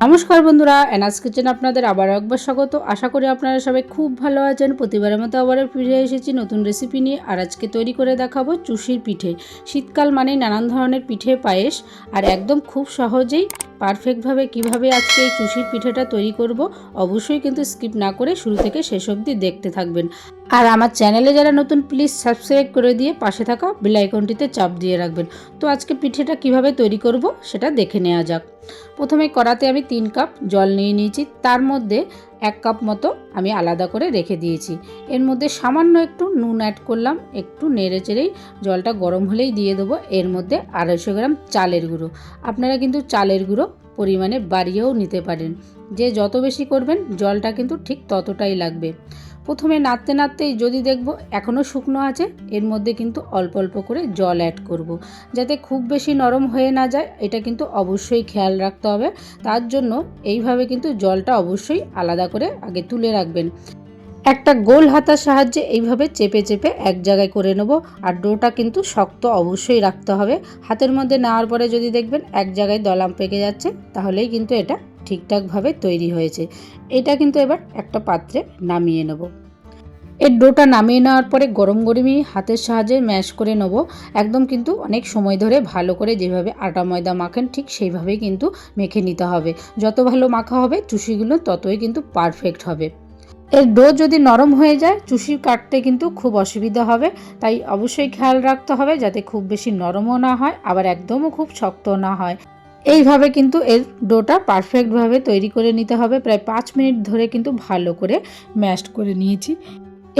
নমস্কার বন্ধুরা anus kitchen আপনাদের আবার একবার স্বাগত। আশা করি আপনারা সবাই খুব ভালো আছেন। প্রতিবারের মতো আবারও ফিরে এসেছি নতুন রেসিপি নিয়ে আর আজকে তৈরি করে দেখাবো চুষির পিঠে। শীতকাল মানে নানান ধরনের পিঠে পায়েস, আর একদম খুব সহজেই পারফেক্টভাবে কীভাবে আজকে এই চুষির পিঠেটা তৈরি করব, অবশ্যই কিন্তু স্কিপ না করে শুরু থেকে শেষ অবধি দেখতে থাকবেন। আর আমার চ্যানেলে যারা নতুন প্লিজ সাবস্ক্রাইব করে দিয়ে পাশে থাকা বেলাইকনটিতে চাপ দিয়ে রাখবেন। তো আজকে পিঠেটা কীভাবে তৈরি করব, সেটা দেখে নেওয়া যাক। প্রথমে কড়াতে আমি তিন কাপ জল নিয়ে নিয়েছি। তার মধ্যে এক কাপ মতো আমি আলাদা করে রেখে দিয়েছি। এর মধ্যে সামান্য একটু নুন অ্যাড করলাম, একটু নেড়ে চেড়েই জলটা গরম হলেই দিয়ে দেবো। এর মধ্যে আড়াইশো গ্রাম চালের গুঁড়ো। আপনারা কিন্তু চালের গুঁড়ো পরিমাণে বাড়িয়েও নিতে পারেন। যে যত বেশি করবেন, জলটা কিন্তু ঠিক ততটাই লাগবে। প্রথমে নাড়তে নাড়তেই যদি দেখব এখনও শুকনো আছে, এর মধ্যে কিন্তু অল্প অল্প করে জল অ্যাড করব। যাতে খুব বেশি নরম হয়ে না যায়, এটা কিন্তু অবশ্যই খেয়াল রাখতে হবে। তার জন্য এইভাবে কিন্তু জলটা অবশ্যই আলাদা করে আগে তুলে রাখবেন। একটা গোল হাতার সাহায্যে এইভাবে চেপে চেপে এক জায়গায় করে নেব, আর ডোটা কিন্তু শক্ত অবশ্যই রাখতে হবে। হাতের মধ্যে নেওয়ার পরে যদি দেখবেন এক জায়গায় দলাম পেকে যাচ্ছে, তাহলেই কিন্তু এটা ঠিকঠাকভাবে তৈরি হয়েছে। এটা কিন্তু এবার একটা পাত্রে নামিয়ে নেব। এর ডোটা নামিয়ে নেওয়ার পরে গরম গরমই হাতের সাহায্যে ম্যাশ করে নেব। একদম কিন্তু অনেক সময় ধরে ভালো করে যেভাবে আটা, ময়দা মাখেন ঠিক সেইভাবেই কিন্তু মেখে নিতে হবে। যত ভালো মাখা হবে চুষিগুলো ততই কিন্তু পারফেক্ট হবে। এর ডো যদি নরম হয়ে যায় চুষি কাটতে কিন্তু খুব অসুবিধা হবে। তাই অবশ্যই খেয়াল রাখতে হবে যাতে খুব বেশি নরমও না হয়, আবার একদমও খুব শক্ত না হয়। এইভাবে কিন্তু এর ডোটা পারফেক্টভাবে তৈরি করে নিতে হবে। প্রায় পাঁচ মিনিট ধরে কিন্তু ভালো করে ম্যাশ করে নিয়েছি।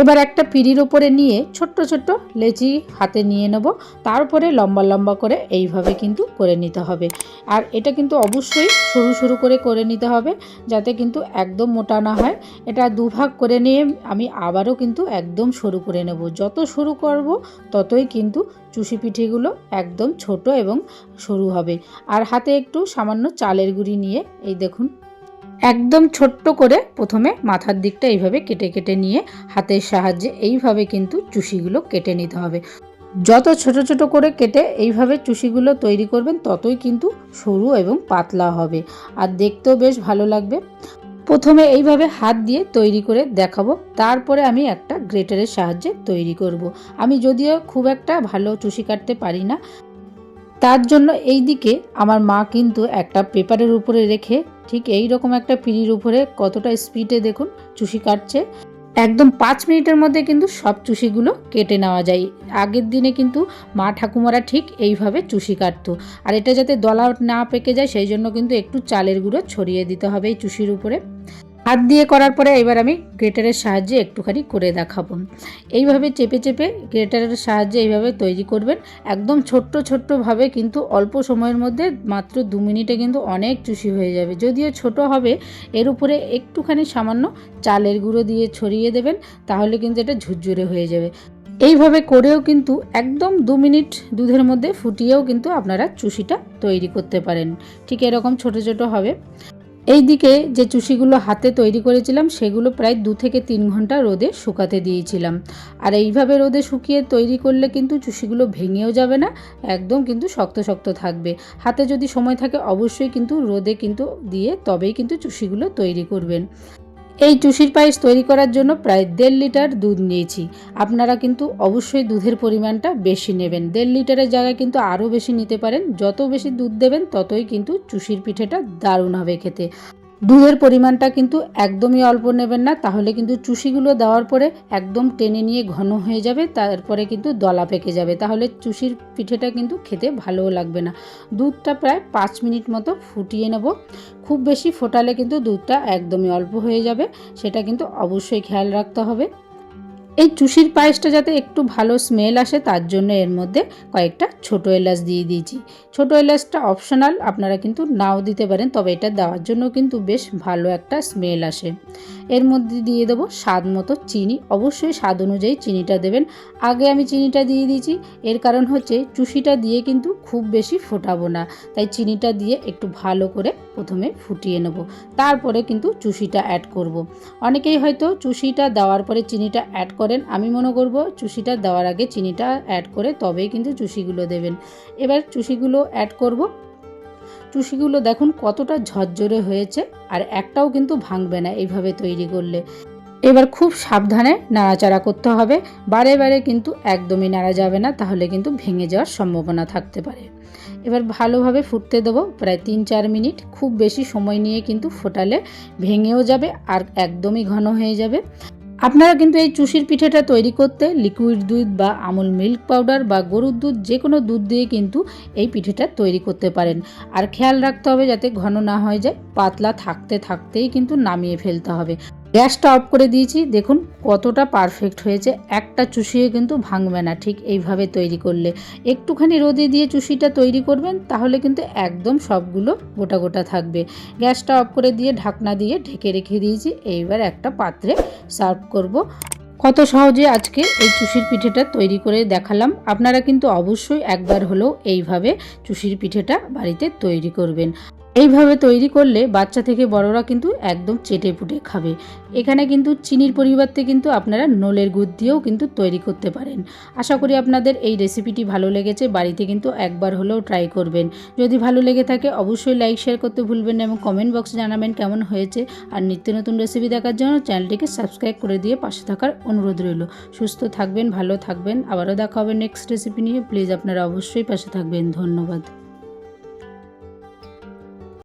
এবার একটা পিঁড়ির ওপরে নিয়ে ছোট্ট ছোট্ট লেচি হাতে নিয়ে নেব। তারপরে লম্বা লম্বা করে এইভাবে কিন্তু করে নিতে হবে। আর এটা কিন্তু অবশ্যই সরু সরু করে করে নিতে হবে যাতে কিন্তু একদম মোটা না হয়। এটা দুভাগ করে নিয়ে আমি আবারও কিন্তু একদম সরু করে নেব। যত সরু করব ততই কিন্তু চুষি পিঠেগুলো একদম ছোট এবং সরু হবে। আর হাতে একটু সামান্য চালের গুঁড়ি নিয়ে এই দেখুন একদম ছোট্ট করে প্রথমে মাথার দিকটা এইভাবে কেটে কেটে নিয়ে হাতের সাহায্যে এইভাবে কিন্তু চুষিগুলো কেটে নিতে হবে। যত ছোট ছোট করে কেটে এইভাবে চুষিগুলো তৈরি করবেন, ততই কিন্তু সরু এবং পাতলা হবে। আর দেখতেও বেশ ভালো লাগবে। প্রথমে এইভাবে হাত দিয়ে তৈরি করে দেখাবো। তারপরে আমি একটা গ্রেটারের সাহায্যে তৈরি করব। আমি যদিও খুব একটা ভালো চুষি কাটতে পারি না। তার জন্য এই দিকে আমার মা কিন্তু একটা পেপারের উপরে রেখে ঠিক এই রকম একটা পিঁড়ির উপরে কতটা স্পিডে দেখুন, চুষি কাটছে। একদম পাঁচ মিনিটের মধ্যে কিন্তু সব চুষিগুলো কেটে নেওয়া যায়। আগের দিনে কিন্তু মা ঠাকুমারা ঠিক এইভাবে চুষি কাটতো। আর এটা যাতে দলা না পেকে যায়, সেই জন্য কিন্তু একটু চালের গুঁড়ো ছড়িয়ে দিতে হবে এই চুষির উপরে। হাত দিয়ে করার পরে এবার আমি গ্রেটারের সাহায্যে একটুখানি করে দেখাবো। এইভাবে চেপে চেপে গ্রেটারের সাহায্যে এইভাবে তৈরি করবেন। একদম ছোট্ট ছোট্টভাবে কিন্তু অল্প সময়ের মধ্যে মাত্র দু মিনিটে কিন্তু অনেক চুষি হয়ে যাবে। যদিও ছোট হবে, এর উপরে একটুখানি সামান্য চালের গুঁড়ো দিয়ে ছড়িয়ে দেবেন, তাহলে কিন্তু এটা ঝুরঝুরে হয়ে যাবে। এইভাবে করেও কিন্তু একদম দু মিনিট দুধের মধ্যে ফুটিয়েও কিন্তু আপনারা চুষিটা তৈরি করতে পারেন। ঠিক এরকম ছোট ছোট হবে। এই দিকে যে চুষিগুলো হাতে তৈরি করেছিলাম, সেগুলো প্রায় দু থেকে তিন ঘণ্টা রোদে শুকাতে দিয়েছিলাম। আর এইভাবে রোদে শুকিয়ে তৈরি করলে কিন্তু চুষিগুলো ভেঙেও যাবে না, একদম কিন্তু শক্ত শক্ত থাকবে। হাতে যদি সময় থাকে, অবশ্যই কিন্তু রোদে কিন্তু দিয়ে তবেই কিন্তু চুষিগুলো তৈরি করবেন। এই চুষির পায়েস তৈরি করার জন্য প্রায় দেড় লিটার দুধ নিয়েছি। আপনারা কিন্তু অবশ্যই দুধের পরিমাণটা বেশি নেবেন। দেড় লিটারের জায়গায় কিন্তু আরও বেশি নিতে পারেন। যত বেশি দুধ দেবেন, ততই কিন্তু চুষির পিঠেটা দারুণ হবে খেতে। দুধের পরিমাণটা কিন্তু একদমই অল্প নেবেন না, তাহলে কিন্তু চুষিগুলো দেওয়ার পরে একদম টেনে নিয়ে ঘন হয়ে যাবে, তারপরে কিন্তু দলা পেকে যাবে। তাহলে চুষির পিঠেটা কিন্তু খেতে ভালোও লাগবে না। দুধটা প্রায় পাঁচ মিনিট মতো ফুটিয়ে নেব। খুব বেশি ফোটালে কিন্তু দুধটা একদমই অল্প হয়ে যাবে, সেটা কিন্তু অবশ্যই খেয়াল রাখতে হবে। এই চুষির পায়েসটা যাতে একটু ভালো স্মেল আসে, তার জন্য এর মধ্যে কয়েকটা ছোট এলাচ দিয়ে দিয়েছি। ছোট এলাচটা অপশনাল আপনারা কিন্তু নাও দিতে পারেন, তবে এটা দেওয়ার জন্য কিন্তু বেশ ভালো একটা স্মেল আসে। এর মধ্যে দিয়ে দেবো স্বাদ মতো চিনি। অবশ্যই স্বাদ অনুযায়ী চিনিটা দেবেন। আগে আমি চিনিটা দিয়ে দিয়েছি, এর কারণ হচ্ছে চুষিটা দিয়ে কিন্তু খুব বেশি ফোটাবো না, তাই চিনিটা দিয়ে একটু ভালো করে প্রথমে ফুটিয়ে নেব। তারপরে কিন্তু চুষিটা অ্যাড করব। অনেকেই হয়তো চুষিটা দেওয়ার পরে চিনিটা অ্যাড করেন, আমি মনে করব চুষিটা দেওয়ার আগে চিনিটা অ্যাড করে তবেই কিন্তু চুষিগুলো দেবেন। এবার চুষিগুলো অ্যাড করব। চুষিগুলো দেখুন কতটা ঝরঝরে হয়েছে আর একটাও কিন্তু ভাঙবে না এইভাবে তৈরি করলে। এবার খুব সাবধানে নাড়াচাড়া করতে হবে। বারে বারে কিন্তু একদমই নাড়া যাবে না, তাহলে কিন্তু ভেঙে যাওয়ার সম্ভাবনা থাকতে পারে। এবার ভালোভাবে ফুটতে দেবো প্রায় তিন চার মিনিট। খুব বেশি সময় নিয়ে কিন্তু ফোটালে ভেঙেও যাবে আর একদমই ঘন হয়ে যাবে। আপনারা কিন্তু এই চুষির পিঠেটা তৈরি করতে লিকুইড দুধ বা আমুল মিল্ক পাউডার বা গরুর দুধ, যে কোনো দুধ দিয়ে কিন্তু এই পিঠেটা তৈরি করতে পারেন। আর খেয়াল রাখতে হবে যাতে ঘন না হয়ে যায়, পাতলা থাকতে থাকতেই কিন্তু নামিয়ে ফেলতে হবে। গ্যাসটা অফ করে দিয়েছি। দেখুন কতটা পারফেক্ট হয়েছে। একটা চুষিয়ে কিন্তু ভাঙবে না, ঠিক এইভাবে তৈরি করলে। একটুখানি রোদে দিয়ে চুষিটা তৈরি করবেন, তাহলে কিন্তু একদম সবগুলো গোটা গোটা থাকবে। গ্যাসটা অফ করে দিয়ে ঢাকনা দিয়ে ঢেকে রেখে দিয়েছি। এইবার একটা পাত্রে সার্ভ করব। কত সহজে আজকে এই চুষির পিঠেটা তৈরি করে দেখালাম। আপনারা কিন্তু অবশ্যই একবার হলেও এইভাবে চুষির পিঠেটা বাড়িতে তৈরি করবেন। এইভাবে তৈরি করলে বাচ্চা থেকে বড়রা কিন্তু একদম চেটে পুটে খাবে। এখানে কিন্তু চিনির পরিবর্তে কিন্তু আপনারা নোলের গুড় দিয়েও কিন্তু তৈরি করতে পারেন। আশা করি আপনাদের এই রেসিপিটি ভালো লেগেছে। বাড়িতে কিন্তু একবার হলেও ট্রাই করবেন। যদি ভালো লেগে থাকে অবশ্যই লাইক, শেয়ার করতে ভুলবেন না এবং কমেন্ট বক্সে জানাবেন কেমন হয়েছে। আর নিত্য নতুন রেসিপি দেখার জন্য চ্যানেলটিকে সাবস্ক্রাইব করে দিয়ে পাশে থাকার অনুরোধ রইল। সুস্থ থাকবেন, ভালো থাকবেন। আবারও দেখা হবে নেক্সট রেসিপি নিয়ে। প্লিজ আপনারা অবশ্যই পাশে থাকবেন। ধন্যবাদ।